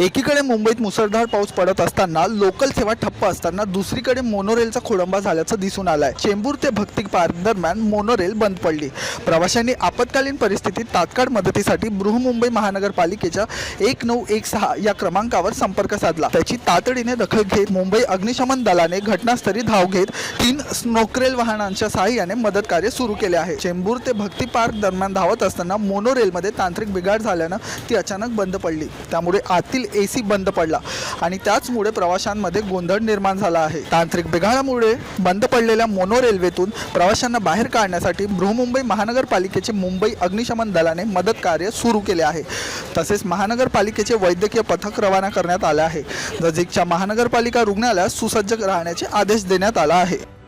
एकीकडे मुंबईत मुसळधार पाऊस पडत असताना लोकल सेवा ठप्प असताना दुसरीकडे मोनोरेलचा खोळंबा झाल्याचं दिसून आलंय. चेंबूर ते भक्ती पार्क दरम्यान मोनोरेल बंद पडली. प्रवाशांनी आपत्कालीन परिस्थितीत तात्काळ मदतीसाठी बृहमुंबई महानगरपालिकेच्या एक नऊ एक सहा या क्रमांकावर संपर्क साधला. त्याची तातडीने दखल घेत मुंबई अग्निशमन दलाने घटनास्थळी धाव घेत तीन स्नोकरेल वाहनांच्या सहाय्याने मदत कार्य सुरू केले आहे. चेंबूर ते भक्ती पार्क दरम्यान धावत असताना मोनोरेलमध्ये तांत्रिक बिघाड झाल्यानं ती अचानक बंद पडली. त्यामुळे आतील ए सी बंद पडला. आणि त्याचमुळे प्रवाशांमध्ये गोंधळ निर्माण झाला आहे. तांत्रिक बिघाडामुळे बंद पडलेल्या मोनो रेल्वेतून प्रवाशांना बाहेर काढण्यासाठी बृहमुंबई महानगरपालिकेचे मुंबई अग्निशमन दलाने मदत कार्य सुरू केले आहे. तसेच महानगरपालिकेचे वैद्यकीय पथक रवाना करण्यात आले आहे. नजीकच्या महानगरपालिका रुग्णालयात सुसज्ज राहण्याचे आदेश देण्यात आला आहे.